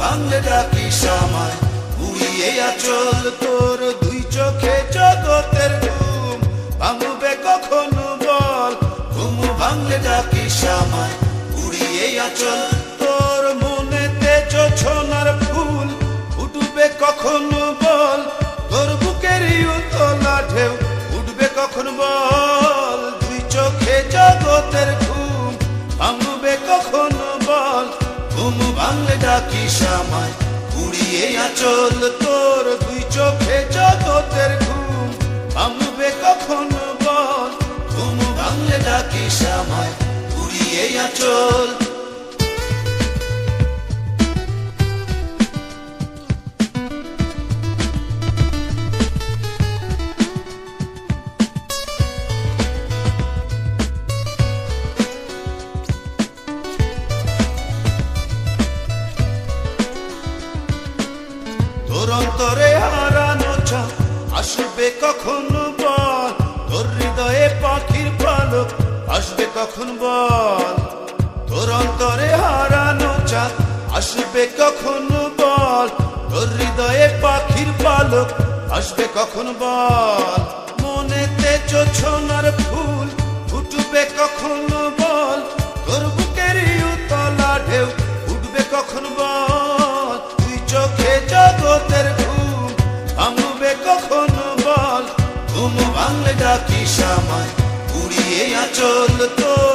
ভাঙলে ডাকি সামায়। উড়িয়ে আচল তোর দুই চোখে জগতের ঘুম। কখনো বল, ঘুম ভাঙলে ডাকি সামায়। উড়িয়ে আচল তোর মনেতে ছোনার ফুল উঠবে কখনো ভাঙলে ডাকি সামায় উড়িয়ে আচল তোর দুই চোখে জগতের ঘুম। ভাঙবে কখন বল, ঘুম ভাঙলে ডাকি সামায় উড়িয়ে আচল কখন বল? তোর হৃদয়ে পাখির পালক আসবে কখন বল? তোর অন্তরে হারানো চা আসবে কখন বল? তোর হৃদয়ে পাখির পালক আসবে কখন বল? মনেতে চোছনার ফুল ফুটবে কখন বল? তোর ঘুম ভাঙলে ডাকি সামায়। উড়িয়ে আচল তোর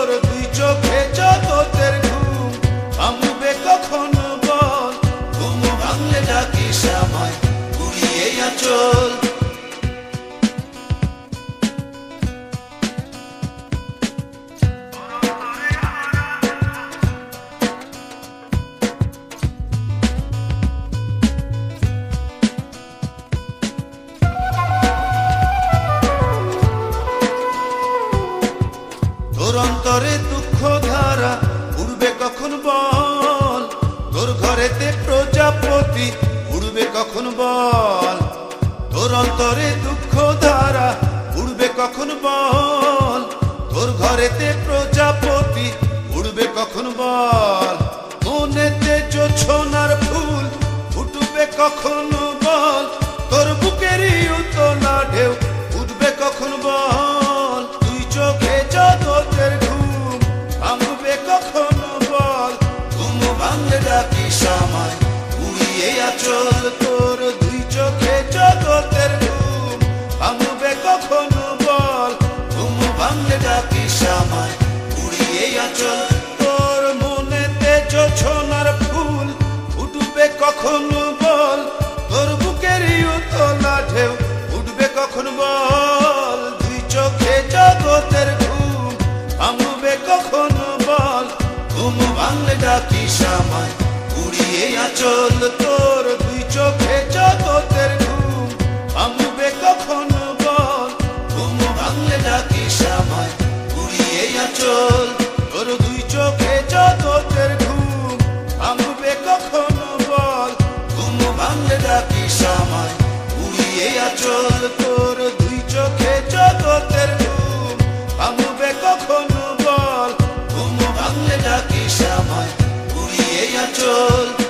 তোর অন্তরে দুঃখ ধারা উড়বে কখন বল? তোর ঘরেতে প্রজাপতি উড়বে কখন বল? তোর অন্তরে দুঃখ ধারা উড়বে কখন বল? তোর ঘরেতে প্রজাপতি উড়বে কখন বল? মনেতে জোছনার ফুল, ফুটবে কখন বল? তোর বুকেরই উতলা ঢেউ উঠবে কখন বল? আচল তোর মনেতে জোছনার ফুল উঠবে কখন বল, তোর বুকের উতলা ঢেউ উঠবে কখন বল? দুই চোখে জগতের ঘুম ভাঙবে কখন বল? ঘুম ভাঙলে ডাকি সামায় উড়িয়ে আচল তোর দুই চোখে জগতের বল